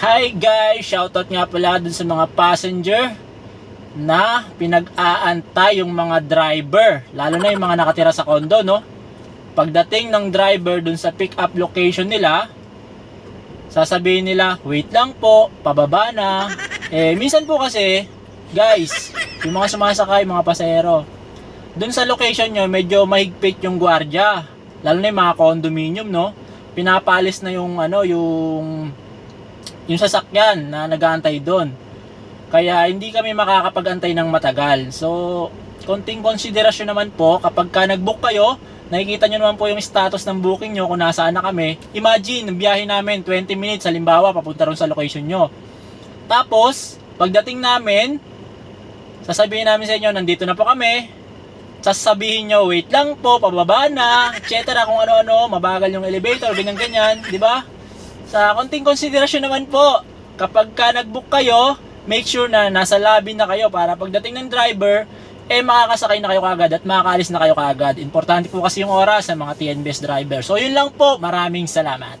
Hi guys! Shoutout nga pala dun sa mga passenger na pinag-aantay yung mga driver. Lalo na yung mga nakatira sa condo, no? Pagdating ng driver dun sa pick-up location nila, sasabihin nila, wait lang po, pababa na. Eh, minsan po kasi, guys, yung mga sumasakay, mga pasahero, dun sa location nyo, medyo mahigpit yung gwardiya. Lalo na yung mga condominium, no? Pinapalis na yung, ano, yung yung sasakyan na nag-aantay doon. Kaya hindi kami makakapag-antay ng matagal. So, konting konsiderasyon naman po kapag ka nag-book kayo, nakikita nyo naman po yung status ng booking nyo kung nasaan na kami. Imagine, ang biyahe namin 20 minutes halimbawa papunta ron sa location nyo. Tapos, pagdating namin, sasabihin namin sa inyo, nandito na po kami. Sasabihin nyo, wait lang po, pababa na, etc. Kung ano-ano, mabagal yung elevator, ganyan-ganyan, di ba? Sa konting konsiderasyon naman po, kapag ka nag-book kayo, make sure na nasa lobby na kayo para pagdating ng driver, eh makakasakay na kayo kagad at makakaalis na kayo kagad. Importante po kasi yung oras sa mga TNBS driver. So yun lang po, maraming salamat.